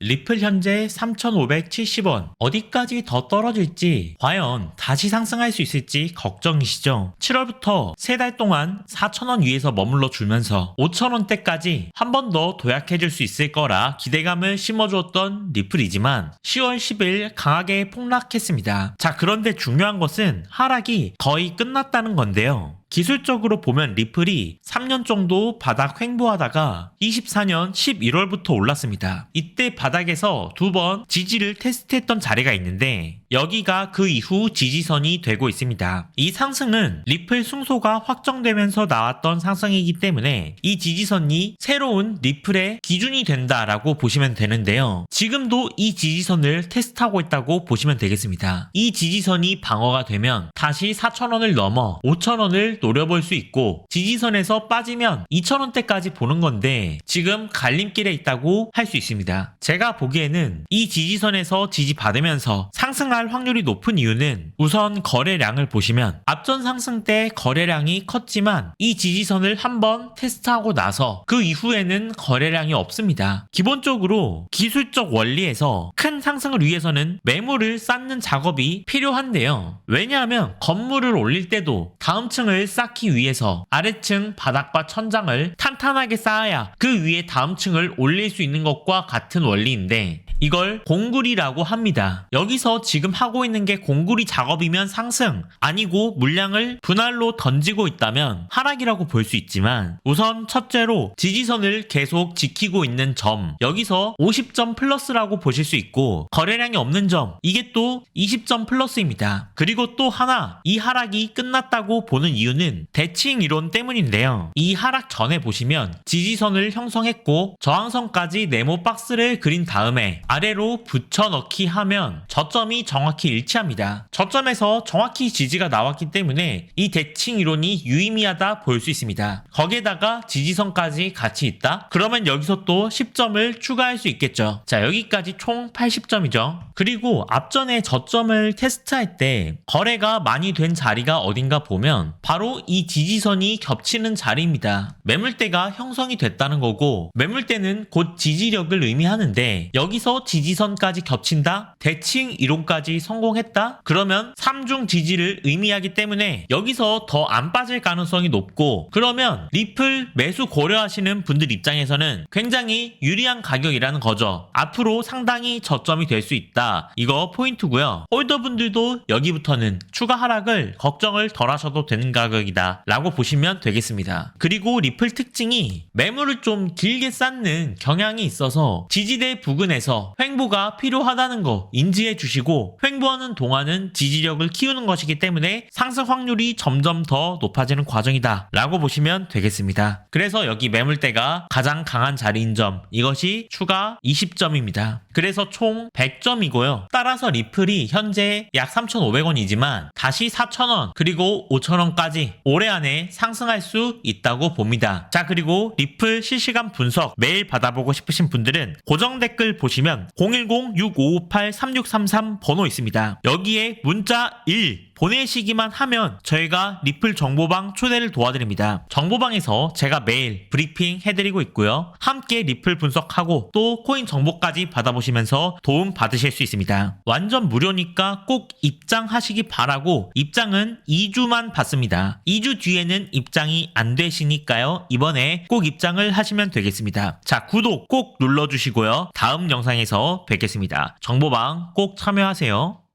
리플 현재 3,570원. 어디까지 더 떨어질지, 과연 다시 상승할 수 있을지 걱정이시죠? 7월부터 3달 동안 4,000원 위에서 머물러 주면서 5,000원대까지 한 번 더 도약해 줄 수 있을 거라 기대감을 심어주었던 리플이지만 10월 10일 강하게 폭락했습니다. 자, 그런데 중요한 것은 하락이 거의 끝났다는 건데요. 기술적으로 보면 리플이 3년 정도 바닥 횡보하다가 24년 11월부터 올랐습니다. 이때 바닥에서 두 번 지지를 테스트했던 자리가 있는데 여기가 그 이후 지지선이 되고 있습니다. 이 상승은 리플 승소가 확정되면서 나왔던 상승이기 때문에 이 지지선이 새로운 리플의 기준이 된다라고 보시면 되는데요. 지금도 이 지지선을 테스트하고 있다고 보시면 되겠습니다. 이 지지선이 방어가 되면 다시 4,000원을 넘어 5,000원을 노려볼 수 있고 지지선에서 빠지면 2,000원대까지 보는 건데 지금 갈림길에 있다고 할 수 있습니다. 제가 보기에는 이 지지선에서 지지받으면서 상승할 확률이 높은 이유는 우선 거래량을 보시면 앞전 상승 때 거래량이 컸지만 이 지지선을 한번 테스트하고 나서 그 이후에는 거래량이 없습니다. 기본적으로 기술적 원리에서 큰 상승을 위해서는 매물을 쌓는 작업이 필요한데요. 왜냐하면 건물을 올릴 때도 다음 층을 쌓기 위해서 아래층 바닥과 천장을 탄탄하게 쌓아야 그 위에 다음 층을 올릴 수 있는 것과 같은 원리인데 이걸 공구리라고 합니다. 여기서 지금 하고 있는 게 공구리 작업이면 상승, 아니고 물량을 분할로 던지고 있다면 하락이라고 볼 수 있지만 우선 첫째로 지지선을 계속 지키고 있는 점, 여기서 50점 플러스라고 보실 수 있고 거래량이 없는 점, 이게 또 20점 플러스입니다. 그리고 또 하나, 이 하락이 끝났다고 보는 이유는 대칭 이론 때문인데요. 이 하락 전에 보시면 지지선을 형성했고 저항선까지 네모 박스를 그린 다음에 아래로 붙여넣기 하면 저점이 정확히 일치합니다. 저점에서 정확히 지지가 나왔기 때문에 이 대칭 이론이 유의미하다 볼 수 있습니다. 거기에다가 지지선까지 같이 있다? 그러면 여기서 또 10점을 추가할 수 있겠죠. 자, 여기까지 총 80점이죠. 그리고 앞전에 저점을 테스트할 때 거래가 많이 된 자리가 어딘가 보면 바로 이 지지선이 겹치는 자리입니다. 매물대가 형성이 됐다는 거고 매물대는 곧 지지력을 의미하는데 여기서 지지선까지 겹친다? 대칭 이론까지 성공했다? 그러면 3중 지지를 의미하기 때문에 여기서 더 안 빠질 가능성이 높고 그러면 리플 매수 고려하시는 분들 입장에서는 굉장히 유리한 가격이라는 거죠. 앞으로 상당히 저점이 될 수 있다. 이거 포인트고요. 홀더분들도 여기부터는 추가 하락을 걱정을 덜 하셔도 되는 가격이다. 라고 보시면 되겠습니다. 그리고 리플 특징이 매물을 좀 길게 쌓는 경향이 있어서 지지대 부근에서 횡보가 필요하다는 거 인지해 주시고 횡보하는 동안은 지지력을 키우는 것이기 때문에 상승 확률이 점점 더 높아지는 과정이다 라고 보시면 되겠습니다. 그래서 여기 매물대가 가장 강한 자리인 점 이것이 추가 20점입니다. 그래서 총 100점이고요. 따라서 리플이 현재 약 3,500원이지만 다시 4,000원 그리고 5,000원까지 올해 안에 상승할 수 있다고 봅니다. 자 그리고 리플 실시간 분석 매일 받아보고 싶으신 분들은 고정 댓글 보시면 010-6558-3633 번호 있습니다. 여기에 문자 1 보내시기만 하면 저희가 리플 정보방 초대를 도와드립니다. 정보방에서 제가 매일 브리핑 해드리고 있고요. 함께 리플 분석하고 또 코인 정보까지 받아보시면서 도움 받으실 수 있습니다. 완전 무료니까 꼭 입장하시기 바라고 입장은 2주만 받습니다. 2주 뒤에는 입장이 안 되시니까요. 이번에 꼭 입장을 하시면 되겠습니다. 자, 구독 꼭 눌러주시고요. 다음 영상에서 뵙겠습니다. 정보방 꼭 참여하세요.